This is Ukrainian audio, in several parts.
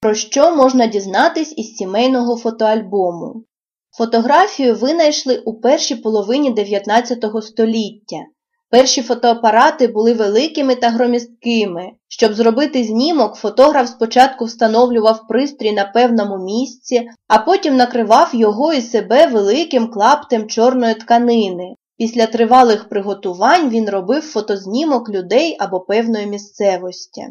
Про що можна дізнатись із сімейного фотоальбому? Фотографію винайшли у першій половині 19 століття. Перші фотоапарати були великими та громісткими. Щоб зробити знімок, фотограф спочатку встановлював пристрій на певному місці, а потім накривав його і себе великим клаптем чорної тканини. Після тривалих приготувань він робив фотознімок людей або певної місцевості.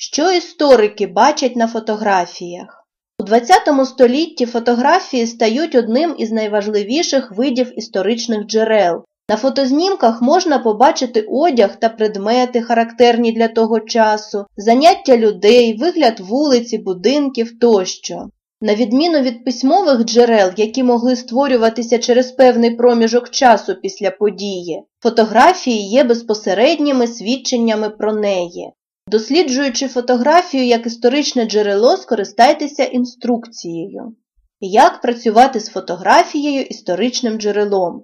Що історики бачать на фотографіях? У ХХ столітті фотографії стають одним із найважливіших видів історичних джерел. На фотознімках можна побачити одяг та предмети, характерні для того часу, заняття людей, вигляд вулиці, будинків тощо. На відміну від письмових джерел, які могли створюватися через певний проміжок часу після події, фотографії є безпосередніми свідченнями про неї. Досліджуючи фотографію як історичне джерело, скористайтеся інструкцією. Як працювати з фотографією історичним джерелом?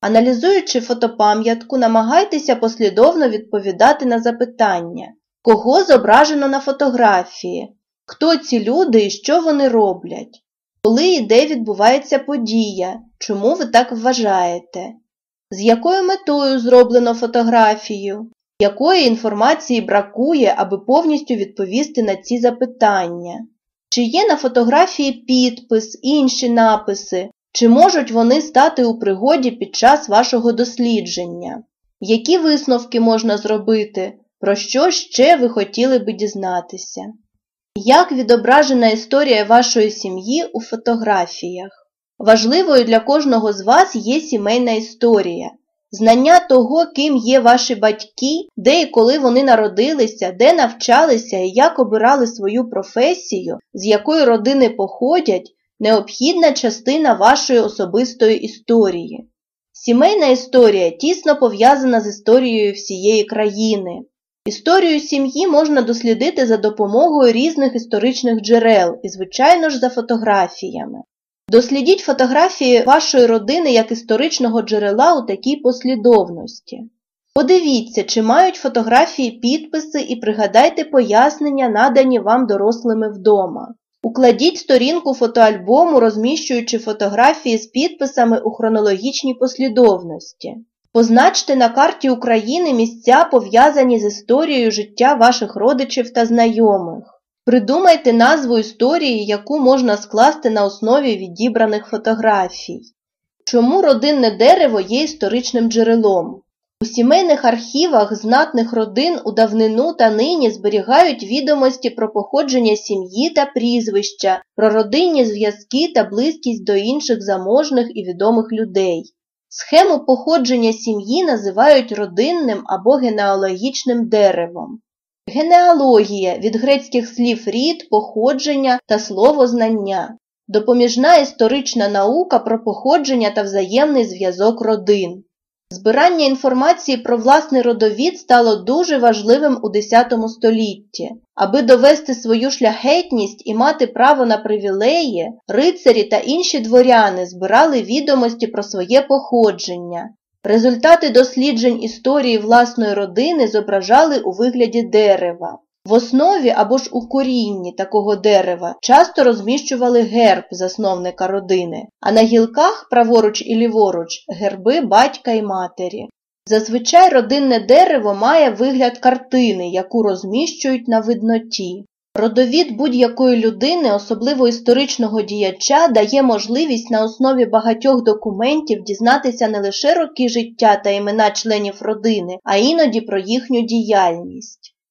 Аналізуючи фотопам'ятку, намагайтеся послідовно відповідати на запитання, кого зображено на фотографії, хто ці люди і що вони роблять, коли і де відбувається подія, чому ви так вважаєте, з якою метою зроблено фотографію, якої інформації бракує, аби повністю відповісти на ці запитання, чи є на фотографії підпис, інші написи, чи можуть вони стати у пригоді під час вашого дослідження? Які висновки можна зробити, про що ще ви хотіли би дізнатися? Як відображена історія вашої сім'ї у фотографіях? Важливою для кожного з вас є сімейна історія. Знання того, ким є ваші батьки, де і коли вони народилися, де навчалися і як обирали свою професію, з якої родини походять, необхідна частина вашої особистої історії. Сімейна історія тісно пов'язана з історією всієї країни. Історію сім'ї можна дослідити за допомогою різних історичних джерел і, звичайно ж, за фотографіями. Дослідіть фотографії вашої родини як історичного джерела у такій послідовності. Подивіться, чи мають фотографії підписи і пригадайте пояснення, надані вам дорослими вдома. Укладіть сторінку фотоальбому, розміщуючи фотографії з підписами у хронологічній послідовності. Позначте на карті України місця, пов'язані з історією життя ваших родичів та знайомих. Придумайте назву історії, яку можна скласти на основі відібраних фотографій. Чому родинне дерево є історичним джерелом? У сімейних архівах знатних родин у давнину та нині зберігають відомості про походження сім'ї та прізвища, про родинні зв'язки та близькість до інших заможних і відомих людей. Схему походження сім'ї називають родинним або генеалогічним деревом. Генеалогія від грецьких слів рід, походження та словознання. Допоміжна історична наука про походження та взаємний зв'язок родин. Збирання інформації про власний родовід стало дуже важливим у X столітті. Аби довести свою шляхетність і мати право на привілеї, рицарі та інші дворяни збирали відомості про своє походження. Результати досліджень історії власної родини зображали у вигляді дерева. В основі або ж у корінні такого дерева часто розміщували герб засновника родини, а на гілках праворуч і ліворуч герби батька і матері. Зазвичай родинне дерево має вигляд картини, яку розміщують на видноті. Родовід будь-якої людини, особливо історичного діяча, дає можливість на основі багатьох документів дізнатися не лише роки життя та імена членів родини, а іноді про їхню діяльність.